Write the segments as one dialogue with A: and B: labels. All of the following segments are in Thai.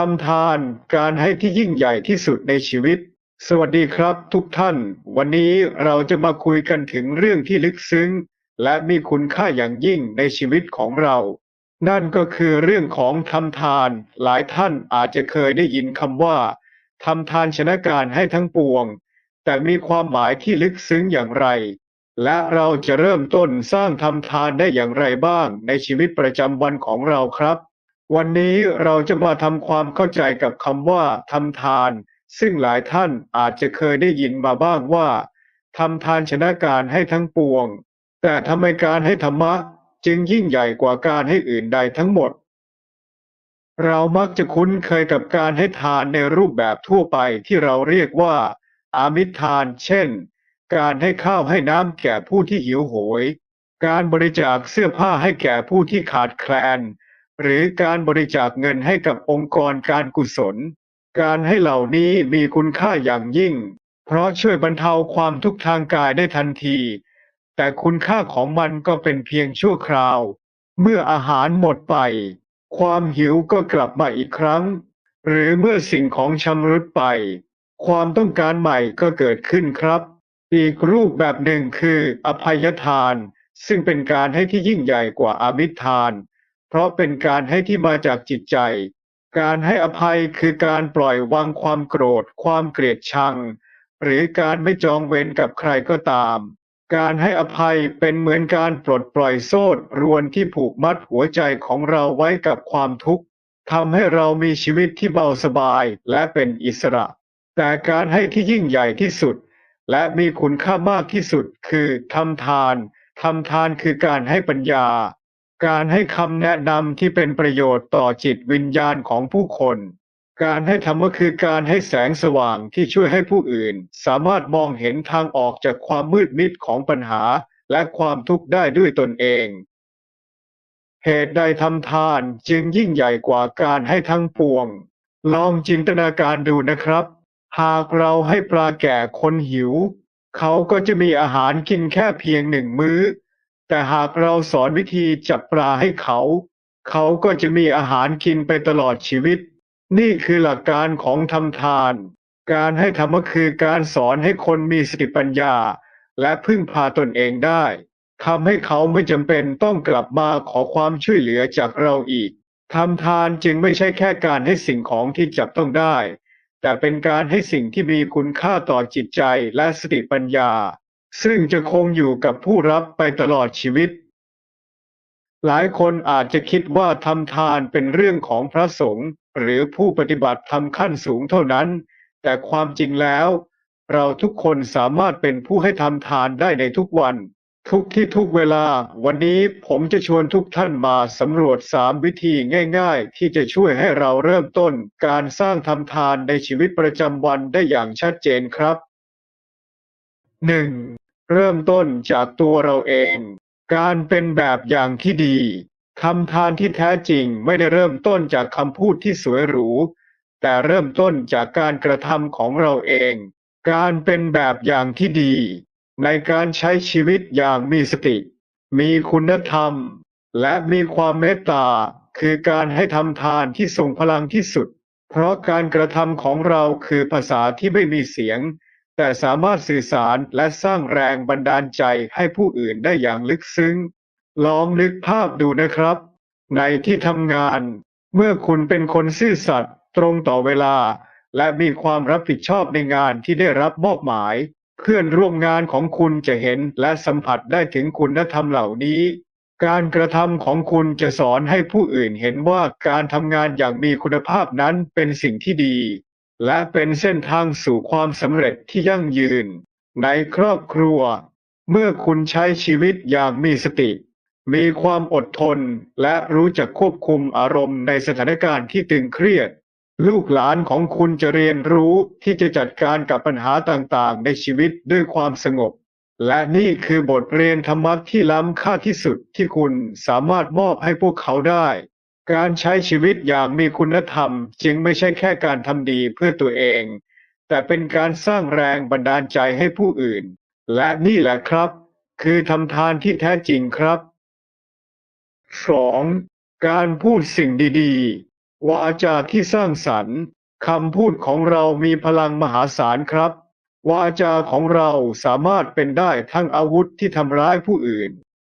A: ทำทานการให้ที่ยิ่งใหญ่ที่สุดในชีวิต สวัสดีครับทุกท่าน วันนี้เราจะมาคุยกันถึงเรื่องที่ลึกซึ้ง และมีคุณค่าอย่างยิ่งในชีวิตของเรา นั่นก็คือเรื่องของทำทาน หลายท่านอาจจะเคยได้ยินคำว่าทำทานชนะการให้ทั้งปวง แต่มีความหมายที่ลึกซึ้งอย่างไร และเราจะเริ่มต้นสร้างทำทานได้อย่างไรบ้างในชีวิตประจำวันของเราครับ วันนี้เราจะมาทำความเข้าใจกับคำว่าทำทาน ซึ่งหลายท่านอาจจะเคยได้ยินมาบ้างว่าทำทานชนะการให้ทั้งปวง แต่ทำไมการให้ธรรมะจึงยิ่งใหญ่กว่าการให้อื่นใดทั้งหมด เรามักจะคุ้นเคยกับการให้ทานในรูปแบบทั่วไปที่เราเรียกว่า อามิทาน เช่น การให้ข้าวให้น้ำแก่ผู้ที่หิวโหย การบริจาคเสื้อผ้าให้แก่ผู้ที่ขาดแคลน หรือการบริจาคเงินให้กับองค์กรการกุศล การให้เหล่านี้มีคุณค่าอย่างยิ่ง เพราะช่วยบรรเทาความทุกข์ทางกายได้ทันที แต่คุณค่าของมันก็เป็นเพียงชั่วคราว เมื่ออาหารหมดไป ความหิวก็กลับมาอีกครั้ง หรือเมื่อสิ่งของชำรุดไป ความต้องการใหม่ก็เกิดขึ้นครับ อีกรูปแบบหนึ่งคืออภัยทาน ซึ่งเป็นการให้ที่ยิ่งใหญ่กว่าอามิทาน เพราะเป็นการให้ที่มาจากจิตใจ การให้อภัยคือการปล่อยวางความโกรธ ความเกลียดชัง หรือการไม่จองเวรกับใครก็ตาม การให้อภัยเป็นเหมือนการปลดปล่อยโซ่รวนที่ผูกมัดหัวใจของเราไว้กับความทุกข์ทำให้เรามีชีวิตที่เบาสบายและเป็นอิสระ แต่การให้ที่ยิ่งใหญ่ที่สุด และมีคุณค่ามากที่สุดคือทำทานทำทานคือการให้ปัญญา การให้คำแนะนำที่เป็นประโยชน์ต่อจิตวิญญาณของผู้คน การให้ธรรมะคือการให้แสงสว่างที่ช่วยให้ผู้อื่น สามารถมองเห็นทางออกจากความมืดมิดของปัญหาและความทุกข์ได้ด้วยตนเอง เหตุใดทำทานจึงยิ่งใหญ่กว่าการให้ทั้งปวง ลองจินตนาการดูนะครับ หากเราให้ปลาแก่คนหิว เขาก็จะมีอาหารกินแค่เพียงหนึ่งมื้อ แต่หากเราสอนวิธีจับปลาให้เขา เขาก็จะมีอาหารกินไปตลอดชีวิต นี่คือหลักการของทำทาน การให้ธรรมะคือการสอนให้คนมีสติปัญญา และพึ่งพาตนเองได้ทำให้เขาไม่จำเป็นต้องกลับมาขอความช่วยเหลือจากเราอีกทำทานจึงไม่ใช่แค่การให้สิ่งของที่จับต้องได้ แต่เป็นการให้สิ่งที่มีคุณค่าต่อจิตใจและสติปัญญา ซึ่งจะคงอยู่กับผู้รับไปตลอดชีวิต หลายคนอาจจะคิดว่าทำทานเป็นเรื่องของพระสงฆ์หรือผู้ปฏิบัติทำขั้นสูงเท่านั้น แต่ความจริงแล้ว เราทุกคนสามารถเป็นผู้ให้ทำทานได้ในทุกวัน ทุกที่ทุกเวลา วันนี้ผมจะชวนทุกท่านมาสำรวจสามวิธีง่ายๆ ที่จะช่วยให้เราเริ่มต้นการสร้างทำทานในชีวิตประจำวันได้อย่างชัดเจนครับ 1. เริ่มต้นจากตัวเราเอง การเป็นแบบอย่างที่ดีทำทานที่แท้จริงไม่ได้เริ่มต้นจากคำพูดที่สวยหรู แต่เริ่มต้นจากการกระทำของเราเอง การเป็นแบบอย่างที่ดี ในการใช้ชีวิตอย่างมีสติ มีคุณธรรม และมีความเมตตา คือการให้ทำทานที่ทรงพลังที่สุด เพราะการกระทำของเราคือภาษาที่ไม่มีเสียง แต่สามารถสื่อสารและสร้างแรงบันดาลใจให้ผู้อื่นได้อย่างลึกซึ้ง ลองนึกภาพดูนะครับ ในที่ทำงาน เมื่อคุณเป็นคนซื่อสัตย์ตรงต่อเวลา และมีความรับผิดชอบในงานที่ได้รับมอบหมาย เพื่อนร่วมงานของคุณจะเห็นและสัมผัสได้ถึงคุณธรรมเหล่านี้ การกระทำของคุณจะสอนให้ผู้อื่นเห็นว่าการทำงานอย่างมีคุณภาพนั้นเป็นสิ่งที่ดี และเป็นเส้นทางสู่ความสำเร็จที่ยั่งยืน ในครอบครัว เมื่อคุณใช้ชีวิตอย่างมีสติ มีความอดทนและรู้จักควบคุมอารมณ์ในสถานการณ์ที่ตึงเครียด ลูกหลานของคุณจะเรียนรู้ที่จะจัดการกับปัญหาต่างๆ ในชีวิตด้วยความสงบ และนี่คือบทเรียนธรรมะที่ล้ำค่าที่สุดที่คุณสามารถมอบให้พวกเขาได้ การใช้ชีวิตอย่างมีคุณธรรม จึงไม่ใช่แค่การทำดีเพื่อตัวเอง แต่เป็นการสร้างแรงบันดาลใจให้ผู้อื่น และนี่แหละครับ คือทำทานที่แท้จริงครับ 2. การพูดสิ่งดีๆ วาจาที่สร้างสรรค์คำพูดของเรามีพลังมหาศาลครับ วาจาของเราสามารถเป็นได้ทั้งอาวุธที่ทำร้ายผู้อื่น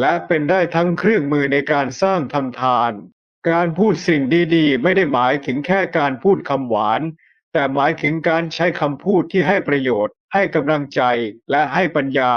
A: และเป็นได้ทั้งเครื่องมือในการสร้างทำทาน การพูดสิ่งดีๆ ไม่ได้หมายถึงแค่การพูดคำหวาน แต่หมายถึงการใช้คำพูดที่ให้ประโยชน์ ให้กำลังใจและให้ปัญญา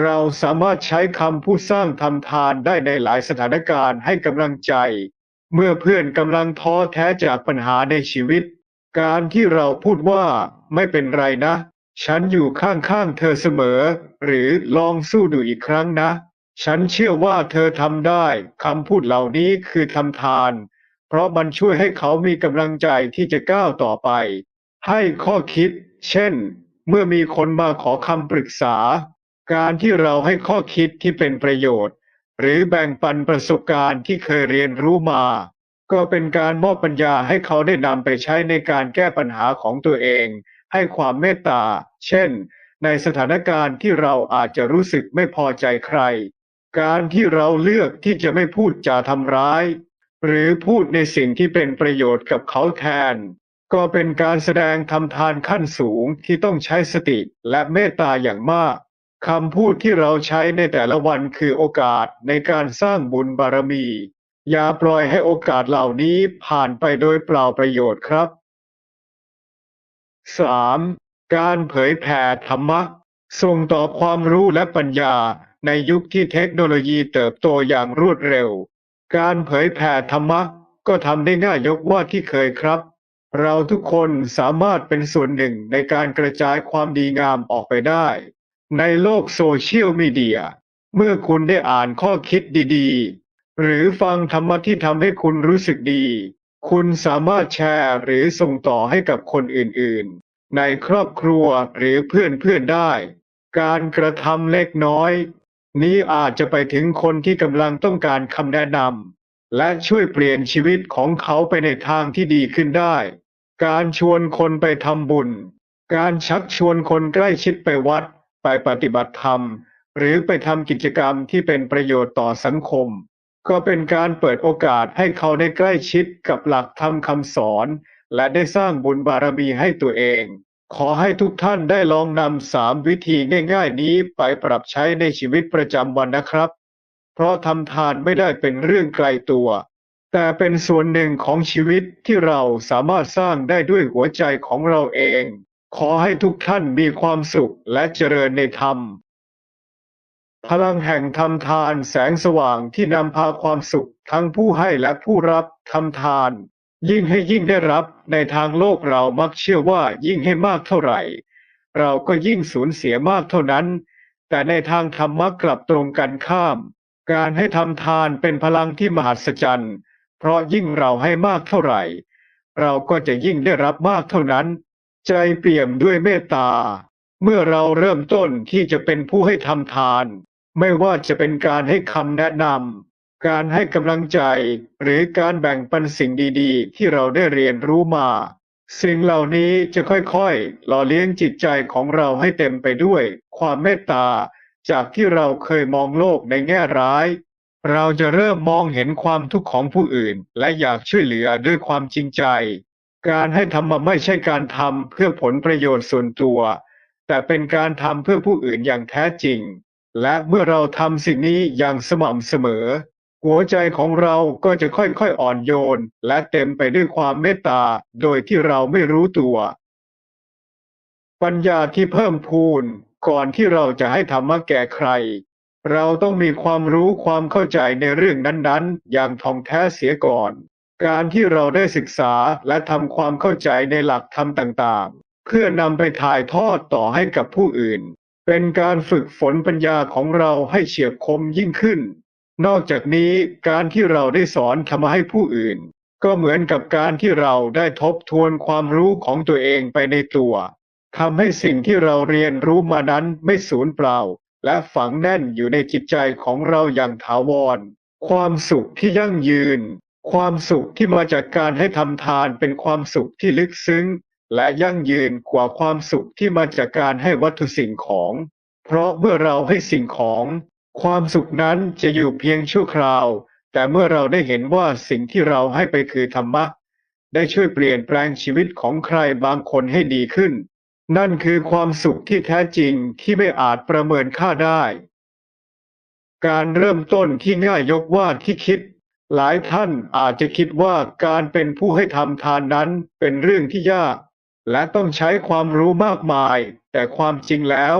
A: เราสามารถใช้คำพูดสร้างทำทานได้ในหลายสถานการณ์ให้กำลังใจ เมื่อเพื่อนกำลังท้อแท้จากปัญหาในชีวิต การที่เราพูดว่าไม่เป็นไรนะ ฉันอยู่ข้างๆเธอเสมอ หรือลองสู้ดูอีกครั้งนะ ฉันเชื่อว่าเธอทำได้ คำพูดเหล่านี้คือทำทาน เพราะมันช่วยให้เขามีกำลังใจที่จะก้าวต่อไป ให้ข้อคิด เช่น เมื่อมีคนมาขอคำปรึกษา การที่เราให้ข้อคิดที่เป็นประโยชน์ หรือแบ่งปันประสบการณ์ที่เคยเรียนรู้มา ก็เป็นการมอบปัญญาให้เขาได้นำไปใช้ในการแก้ปัญหาของตัวเอง ให้ความเมตตา เช่น ในสถานการณ์ที่เราอาจจะรู้สึกไม่พอใจใคร การที่เราเลือกที่จะไม่พูดจาทำร้าย หรือพูดในสิ่งที่เป็นประโยชน์กับเขาแทน ก็เป็นการแสดงทำทานขั้นสูงที่ต้องใช้สติและเมตตาอย่างมากคำพูดที่เราใช้ในแต่ละวันคือโอกาสในการสร้างบุญบารมี อย่าปล่อยให้โอกาสเหล่านี้ผ่านไปโดยเปล่าประโยชน์ครับ 3. การเผยแผ่ธรรมะ ส่งต่อความรู้และปัญญา ในยุคที่เทคโนโลยีเติบโตอย่างรวดเร็ว การเผยแผ่ธรรมะก็ทำได้ง่ายยกว่าที่เคยครับ เราทุกคนสามารถเป็นส่วนหนึ่งในการกระจายความดีงามออกไปได้ ในโลกโซเชียลมีเดีย เมื่อคุณได้อ่านข้อคิดดีๆ หรือฟังธรรมะที่ทำให้คุณรู้สึกดี คุณสามารถแชร์หรือส่งต่อให้กับคนอื่นๆ ในครอบครัวหรือเพื่อนๆได้ การกระทำเล็กน้อย นี้อาจจะไปถึงคนที่กำลังต้องการคำแนะนำและช่วยเปลี่ยนชีวิตของเขาไปในทางที่ดีขึ้นได้ การชวนคนไปทำบุญ การชักชวนคนใกล้ชิดไปวัด ไปปฏิบัติธรรม หรือไปทำกิจกรรมที่เป็นประโยชน์ต่อสังคม ก็เป็นการเปิดโอกาสให้เขาได้ใกล้ชิดกับหลักธรรมคำสอน และได้สร้างบุญบารมีให้ตัวเอง ขอให้ทุกท่านได้ลองนำสามวิธีง่าย ๆ นี้ไปปรับใช้ในชีวิตประจำวันนะครับ เพราะทำทานไม่ได้เป็นเรื่องไกลตัว แต่เป็นส่วนหนึ่งของชีวิตที่เราสามารถสร้างได้ด้วยหัวใจของเราเอง ขอให้ทุกท่านมีความสุขและเจริญในธรรม พลังแห่งทำทานแสงสว่างที่นำพาความสุขทั้งผู้ให้และผู้รับทำทาน ยิ่งให้ยิ่งได้รับในทางโลกเรามักเชื่อว่ายิ่งให้มากเท่าไหร่ เราก็ยิ่งสูญเสียมากเท่านั้น แต่ในทางธรรมะกลับตรงกันข้าม การให้ทำทานเป็นพลังที่มหัศจรรย์ เพราะยิ่งเราให้มากเท่าไหร่ เราก็จะยิ่งได้รับมากเท่านั้น ใจเปี่ยมด้วยเมตตา เมื่อเราเริ่มต้นที่จะเป็นผู้ให้ทำทาน ไม่ว่าจะเป็นการให้คำแนะนำ การให้กำลังใจ หรือการแบ่งปันสิ่งดี ๆ ที่เราได้เรียนรู้มา สิ่งเหล่านี้จะค่อยๆ หล่อเลี้ยงจิตใจของเราให้เต็มไปด้วย ความเมตตา จากที่เราเคยมองโลกในแง่ร้าย เราจะเริ่มมองเห็นความทุกข์ของผู้อื่น และอยากช่วยเหลือด้วยความจริงใจ การให้ทำมาไม่ใช่การทำเพื่อผลประโยชน์ส่วนตัว แต่เป็นการทำเพื่อผู้อื่นอย่างแท้จริง และเมื่อเราทำสิ่งนี้อย่างสม่ำเสมอ หัวใจของเราก็จะค่อยๆอ่อนโยน และเต็มไปด้วยความเมตตาโดยที่เราไม่รู้ตัว ปัญญาที่เพิ่มพูนก่อนที่เราจะให้ธรรมะแก่ใคร เราต้องมีความรู้ความเข้าใจในเรื่องนั้นๆ อย่างท่องแท้เสียก่อน การที่เราได้ศึกษาและทำความเข้าใจในหลักธรรมต่างๆ เพื่อนำไปถ่ายทอดต่อให้กับผู้อื่น เป็นการฝึกฝนปัญญาของเราให้เฉียบคมยิ่งขึ้น นอกจากนี้การที่เราได้สอนธรรมะให้ผู้อื่น ก็เหมือนกับการที่เราได้ทบทวนความรู้ของตัวเองไปในตัวทำให้สิ่งที่เราเรียนรู้มานั้นไม่สูญเปล่า และฝังแน่นอยู่ในจิตใจของเราอย่างถาวร ความสุขที่ยั่งยืน ความสุขที่มาจากการให้ทำทานเป็นความสุขที่ลึกซึ้ง และยั่งยืนกว่าความสุขที่มาจากการให้วัตถุสิ่งของ เพราะเมื่อเราให้สิ่งของ ความสุขนั้นจะอยู่เพียงชั่วคราว แต่เมื่อเราได้เห็นว่าสิ่งที่เราให้ไปคือธรรมะ ได้ช่วยเปลี่ยนแปลงชีวิตของใครบางคนให้ดีขึ้น นั่นคือความสุขที่แท้จริงที่ไม่อาจประเมินค่าได้ การเริ่มต้นที่ง่ายยกว่าที่คิด หลายท่านอาจจะคิดว่าการเป็นผู้ให้ทำทานนั้นเป็นเรื่องที่ยาก และต้องใช้ความรู้มากมาย แต่ความจริงแล้ว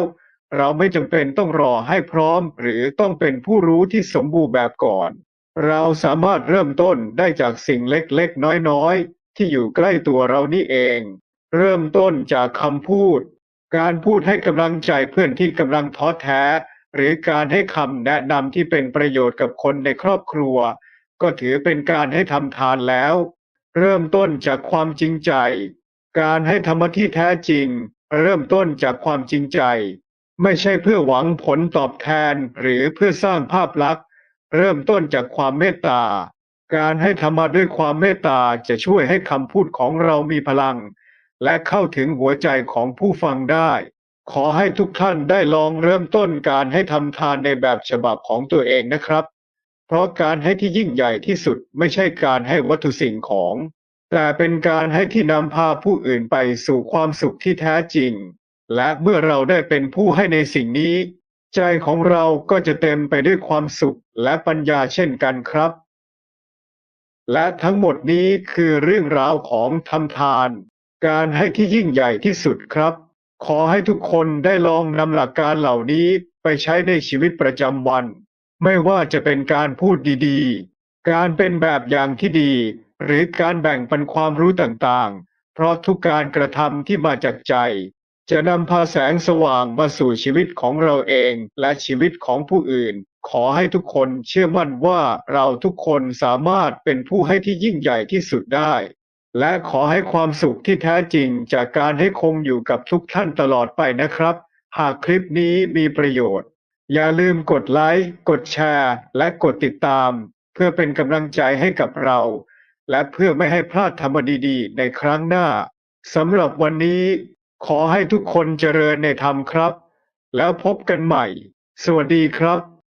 A: เราไม่จำเป็นต้องรอให้พร้อม หรือต้องเป็นผู้รู้ที่สมบูรณ์แบบก่อน เราสามารถเริ่มต้นได้จากสิ่งเล็กๆ น้อยๆ ที่อยู่ใกล้ตัวเรานี่เอง เริ่มต้นจากคำพูด การพูดให้กำลังใจเพื่อนที่กำลังท้อแท้ หรือการให้คำแนะนำที่เป็นประโยชน์กับคนในครอบครัว ก็ถือเป็นการให้ทำทานแล้ว เริ่มต้นจากความจริงใจ การให้ธรรมที่แท้จริง เริ่มต้นจากความจริงใจ ไม่ใช่เพื่อหวังผลตอบแทนหรือเพื่อสร้างภาพลักษณ์ เริ่มต้นจากความเมตตา การให้ธรรมะด้วยความเมตตาจะช่วยให้คำพูดของเรามีพลัง และเข้าถึงหัวใจของผู้ฟังได้ ขอให้ทุกท่านได้ลองเริ่มต้นการให้ทำทานในแบบฉบับของตัวเองนะครับ เพราะการให้ที่ยิ่งใหญ่ที่สุดไม่ใช่การให้วัตถุสิ่งของ แต่เป็นการให้ที่นำพาผู้อื่นไปสู่ความสุขที่แท้จริง และเมื่อเราได้เป็นผู้ให้ในสิ่งนี้ ใจของเราก็จะเต็มไปด้วยความสุขและปัญญาเช่นกันครับ และทั้งหมดนี้คือเรื่องราวของทำทาน การให้ที่ยิ่งใหญ่ที่สุดครับ ขอให้ทุกคนได้ลองนำหลักการเหล่านี้ไปใช้ในชีวิตประจำวัน ไม่ว่าจะเป็นการพูดดีๆ การเป็นแบบอย่างที่ดี หรือการแบ่งปันความรู้ต่างๆ เพราะทุกการกระทำที่มาจากใจ จะนำพาแสงสว่างมาสู่ชีวิตของเราเองและชีวิตของผู้อื่น ขอให้ทุกคนเชื่อมั่นว่าเราทุกคนสามารถเป็นผู้ให้ที่ยิ่งใหญ่ที่สุดได้ และขอให้ความสุขที่แท้จริงจากการให้คงอยู่กับทุกท่านตลอดไปนะครับ หากคลิปนี้มีประโยชน์ อย่าลืมกดไลค์ กดแชร์ และกดติดตาม เพื่อเป็นกำลังใจให้กับเรา และเพื่อไม่ให้พลาดธรรมดีๆ ในครั้งหน้าสำหรับวันนี้ ขอให้ทุกคนเจริญในธรรมครับ แล้วพบกันใหม่ สวัสดีครับ